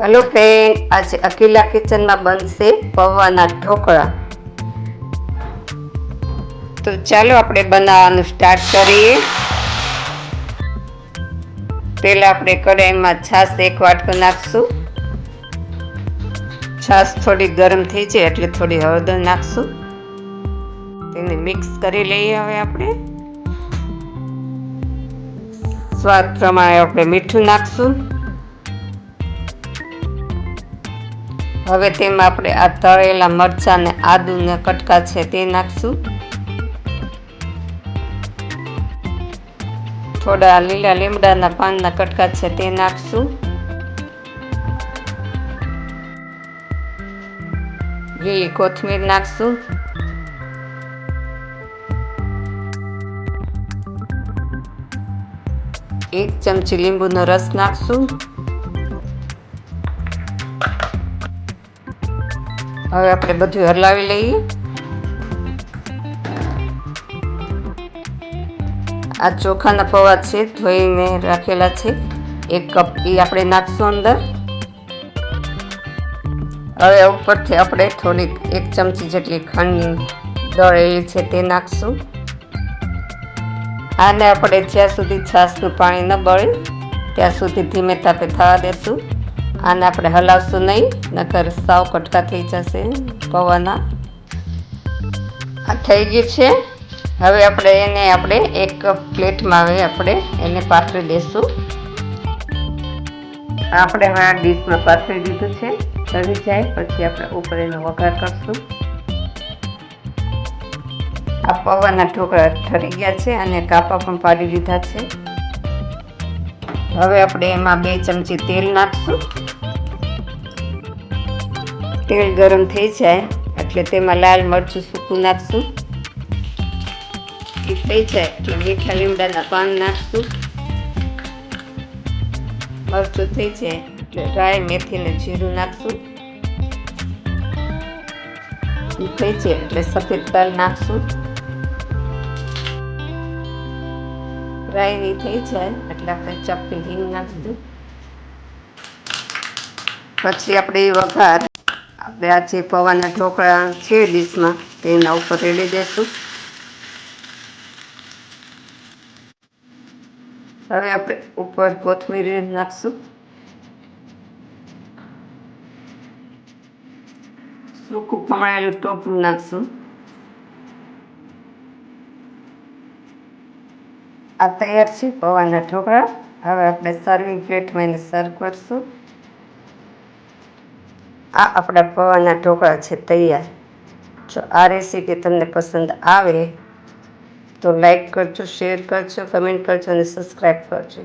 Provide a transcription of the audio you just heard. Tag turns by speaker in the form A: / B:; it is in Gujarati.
A: હેલો ફ્રેન્ડ આજે અકીલા કિચનમાં બનશે પૌવાના ઢોકળા. તો ચાલો આપણે બનાવવાનું સ્ટાર્ટ કરીએ. પહેલાં આપણે કઢાઈમાં છાશ એક વાટકો નાખશું. છાશ થોડી ગરમ થઈ જાય એટલે થોડી હળદર નાખશું. તેને મિક્સ કરી લઈએ હવે આપણે. સ્વાદ પ્રમાણે આપણે મીઠું નાખશું. હવે તેમાં આપણે આ તળેલા મરચાં ને આદુને કટકા છે તે નાખશું. થોડા લીલા લીમડાના પાનના કટકા છે તે નાખશું. લીલી કોથમીર નાખશું. એક ચમચી લીંબુનો રસ નાખશું. હવે આપણે બધું હલાવી લઈએ. આ ચોખાના પૌવા છે, ધોઈને રાખેલા છે. એક કપ એ આપણે નાખશું અંદર. હવે ઉપરથી આપણે થોડીક એક ચમચી જેટલી ખાંડ દળેલી છે તે નાખશું. આને આપણે જ્યાં સુધી છાશનું પાણી ન બળે, ત્યાં સુધી ધીમે તાપે થવા દેશું. આને આપણે હલાવશું નહીં, નકર સાવ કટકા થઈ જશે પૌવાના. આ થઈ ગયું છે. હવે આપણે એને આપણે એક પ્લેટમાં હવે આપણે એને પાથરી દઈશું આપણે હવે આ ડીશમાં પાથરી દીધું છે. ચડી જાય, પછી આપણે ઉપર એનો વઘાર કરશું. આ પૌવાના ઢોકળા ઠરી ગયા છે અને કાપા પણ પાડી દીધા છે. હવે આપણે એમાં બે ચમચી તેલ નાખશું. તેલ ગરમ થઈ જાય એટલે તેમાં લાલ મરચું સૂકું નાખશું. એ થઈ જાય એટલે મીઠા લીમડાના પાન નાખશું. મરચું થઈ જાય એટલે ડ્રાય મેથી ને જીરું નાખશું. થઈ જાય એટલે સફેદ તલ નાખશું. રાઈ થઈ જાય એટલે આપણે ચપટી હિંગ નાખશું પછી આપણે વઘાર. આપણે આ જે પૌવાના ઢોકળા છે ડીશમાં તેના ઉપર રેડી દઈશું હવે આપણે ઉપર કોથમીર નાખશું. સૂકું ખમણાયેલું ટોપ નાખશું. આ તૈયાર છે. પૌવાના ઢોકળા. હવે આપણે સર્વિંગ પ્લેટમાં એને સર્વ કરશું. આ આપણા પૌવાના ઢોકળા છે તૈયાર. જો આ રેસીપી તમને પસંદ આવે તો લાઈક કરજો શેર કરજો કમેન્ટ કરજો અને સબસ્ક્રાઈબ કરજો.